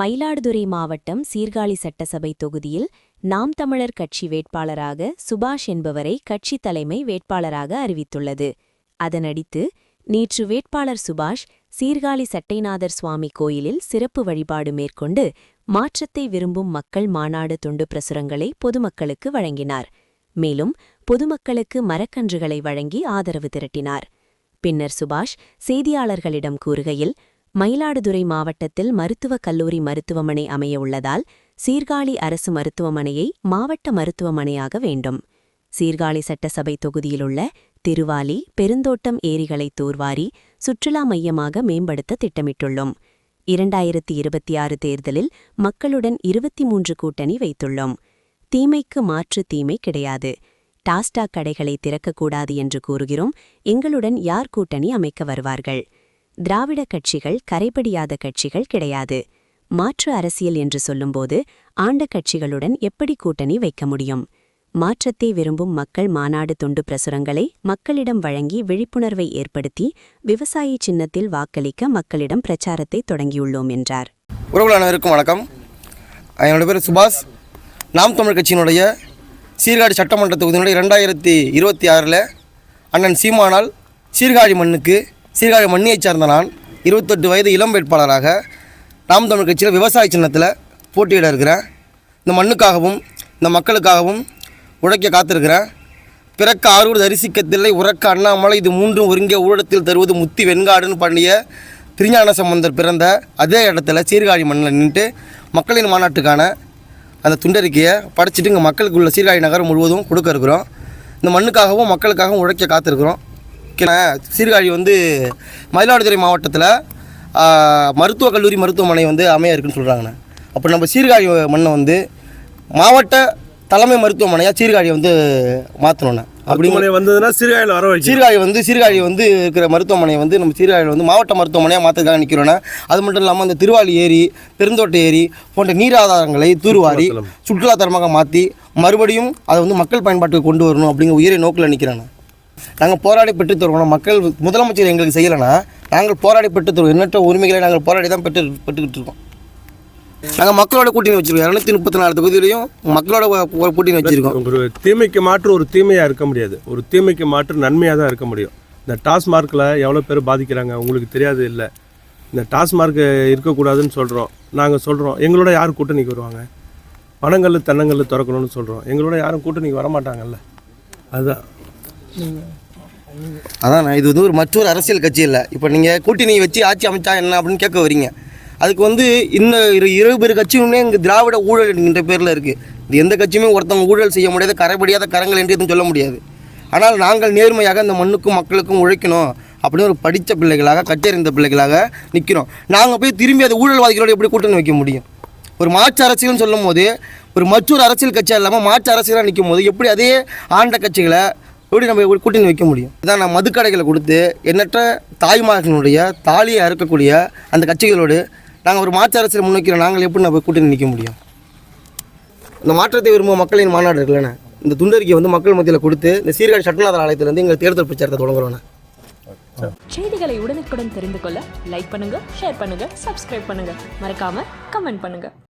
மயிலாடுதுறை மாவட்டம் சீர்காழி சட்டசபை தொகுதியில் நாம் தமிழர் கட்சி வேட்பாளராக சுபாஷ் என்பவரை கட்சித் தலைமை வேட்பாளராக அறிவித்துள்ளது. அதனடித்து நேற்று வேட்பாளர் சுபாஷ் சீர்காழி சட்டைநாதர் சுவாமி கோயிலில் சிறப்பு வழிபாடு மேற்கொண்டு மாற்றத்தை விரும்பும் மக்கள் மாநாடு தொண்டு பிரசுரங்களை பொதுமக்களுக்கு வழங்கினார். மேலும் பொதுமக்களுக்கு மரக்கன்றுகளை வழங்கி ஆதரவு திரட்டினார். பின்னர் சுபாஷ் செய்தியாளர்களிடம் கூறுகையில் மயிலாடுதுறை மாவட்டத்தில் மருத்துவக் கல்லூரி மருத்துவமனை அமைய உள்ளதால் சீர்காழி அரசு மருத்துவமனையை மாவட்ட மருத்துவமனையாக வேண்டும். சீர்காழி சட்டசபை தொகுதியிலுள்ள திருவாலி பெருந்தோட்டம் ஏரிகளை தூர்வாரி சுற்றுலா மையமாக மேம்படுத்த திட்டமிட்டுள்ளோம். இரண்டாயிரத்தி இருபத்தி ஆறு தேர்தலில் மக்களுடன் இருபத்தி மூன்று கூட்டணி வைத்துள்ளோம். தீமைக்கு மாற்று தீமை கிடையாது. டாஸ்டாக் கடைகளை திறக்கக்கூடாது என்று கூறுகிறோம். எங்களுடன் யார் கூட்டணி அமைக்க வருவார்கள்? திராவிட கட்சிகள் கரைபடியாத கட்சிகள் கிடையாது. மாற்று அரசியல் என்று சொல்லும்போது ஆண்ட கட்சிகளுடன் எப்படி கூட்டணி வைக்க முடியும்? மாற்றத்தை விரும்பும் மக்கள் மாநாடு தொண்டு பிரசுரங்களை மக்களிடம் வழங்கி விழிப்புணர்வை ஏற்படுத்தி விவசாயி சின்னத்தில் வாக்களிக்க மக்களிடம் பிரச்சாரத்தை தொடங்கியுள்ளோம் என்றார். உறவுகள் அனைவருக்கும் வணக்கம். என்னோட பேர் சுபாஷ். நாம் தமிழ் கட்சியினுடைய சீர்காழி சட்டமன்ற தொகுதியினுடைய ரெண்டாயிரத்தி இருபத்தி ஆறில் அண்ணன் சீமானால் சீர்காழி மண்ணுக்கு சீர்காழி மண்ணியைச் சார்ந்த நான் இருபத்தெட்டு வயது இளம் வேட்பாளராக நாம் தமிழ் கட்சியில் விவசாய சின்னத்தில் போட்டியிட இருக்கிறேன். இந்த மண்ணுக்காகவும் இந்த மக்களுக்காகவும் உழைக்க காத்திருக்கிறேன். பிறக்க ஆரூர் தரிசிக்கத்தில்லை உறக்க அண்ணாமலை இது மூன்றும் ஒருங்கே ஊழத்தில் தருவது முத்தி வெண்காடுன்னு பண்ணிய திருஞான சம்பந்தர் பிறந்த அதே இடத்துல சீர்காழி மண்ணில் நின்றுட்டு மக்களின் மாநாட்டுக்கான அந்த துண்டறிக்கையை படைச்சிட்டு இங்கே மக்களுக்கு உள்ள சீர்காழி நகரம் முழுவதும் கொடுக்க இருக்கிறோம். இந்த மண்ணுக்காகவும் மக்களுக்காகவும் உழைக்க காத்திருக்கிறோம். சீர்காழி வந்து மயிலாடுதுறை மாவட்டத்தில் மருத்துவக் கல்லூரி மருத்துவமனை வந்து அமைய இருக்குன்னு சொல்கிறாங்கண்ணே அப்போ நம்ம சீர்காழி மண்ணை வந்து மாவட்ட தலைமை மருத்துவமனையாக சீர்காழியை வந்து மாற்றணுண்ணே அப்படி மருத்துவமனை வந்ததுன்னா சீர்காழியில் வர வைக்கணும் சீர்காழி வந்து சீர்காழி வந்து இருக்கிற மருத்துவமனை வந்து நம்ம சீர்காழியில் வந்து மாவட்ட மருத்துவமனையாக மாற்றுறதுக்காக நிற்கிறோன்னா அது மட்டும் இல்லாமல் அந்த திருவாலி ஏரி பெருந்தோட்ட ஏரி போன்ற நீராதாரங்களை தூர்வாரி சுற்றுலா தரமாக மாற்றி மறுபடியும் அதை வந்து மக்கள் பயன்பாட்டுக்கு கொண்டு வரணும் அப்படிங்கிற உயிரை நோக்கில் நிற்கிறேன் நாங்கள் போராடி பெற்று தருவோம் மக்கள் முதலமைச்சர் எங்களுக்கு செய்யலைன்னா நாங்கள் போராடி பெற்று தருவோம் எண்ணற்ற உரிமைகளை நாங்கள் போராடி தான் பெற்று பெற்றுக்கிட்டு இருக்கோம் நாங்கள் மக்களோட கூட்டணி வச்சுருக்கோம். இரநூத்தி முப்பத்தி நாலு தொகுதியிலையும் மக்களோட கூட்டணி வச்சுருக்கோம். ஒரு தீமைக்கு மாற்று ஒரு தீமையாக இருக்க முடியாது. ஒரு தீமைக்கு மாற்று நன்மையாக தான் இருக்க முடியும். இந்த டாஸ்மார்க்கில் எவ்வளோ பேர் பாதிக்கிறாங்க உங்களுக்கு தெரியாது இல்லை. இந்த டாஸ்மார்க் இருக்கக்கூடாதுன்னு சொல்கிறோம் நாங்கள் சொல்கிறோம் எங்களோட யார் கூட்டணிக்கு வருவாங்க? பணங்கள் தென்னங்கல் திறக்கணும்னு சொல்கிறோம் எங்களோட யாரும் கூட்டணிக்கு வரமாட்டாங்கல்ல. அதுதான் அதான் இது வந்து ஒரு மற்றொரு அரசியல் கட்சி இல்லை. இப்போ நீங்கள் கூட்டணி வச்சு ஆட்சி அமைச்சா என்ன அப்படின்னு கேட்க வரீங்க. அதுக்கு வந்து இன்னும் இரு இருபது பேர் கட்சியுமே இங்கே திராவிட ஊழல் என்கின்ற பேரில் இருக்குது இது எந்த கட்சியுமே ஒருத்தவங்க ஊழல் செய்ய முடியாத கரைபடியாத கரங்கள் என்று எதுவும் சொல்ல முடியாது. ஆனால் நாங்கள் நேர்மையாக இந்த மண்ணுக்கும் மக்களுக்கும் உழைக்கணும் அப்படின்னு ஒரு படித்த பிள்ளைகளாக கற்றறிந்த பிள்ளைகளாக நிற்கிறோம் நாங்கள் போய் திரும்பி அது ஊழல்வாதிகளோடு எப்படி கூட்டணி வைக்க முடியும்? ஒரு மாற்று அரசியல்னு சொல்லும் போது ஒரு மற்றொரு அரசியல் கட்சியாக இல்லாமல் மாற்று அரசியலாக நிற்கும் போது எப்படி அதே ஆண்ட கட்சிகளை எப்படி நம்ம கூட்டணி வைக்க முடியும்? இதான் நான் மதுக்கடைகளை கொடுத்து எண்ணற்ற தாய்மார்களுடைய தாலியை அறுக்கக்கூடிய அந்த கட்சிகளோடு நாங்கள் ஒரு மாற்று அரசியல் முன்வைக்கிற நாங்கள் எப்படி நம்ம கூட்டணி நிற்க முடியும்? இந்த மாற்றத்தை விரும்பும் மக்களின் மாநாடு இருக்குல்லண்ணே இந்த துண்டறிக்கை வந்து மக்கள் மத்தியில் கொடுத்து இந்த சீர்காழி சட்டநாதர் ஆலயத்திலேருந்து எங்கள் தேர்தல் பிரச்சாரத்தை தொடங்குறோண்ணே செய்திகளை உடனுக்குடன் தெரிந்து கொள்ள லைக் பண்ணுங்க ஷேர் பண்ணுங்க சப்ஸ்கிரைப் பண்ணுங்க. மறக்காம கமெண்ட் பண்ணுங்க.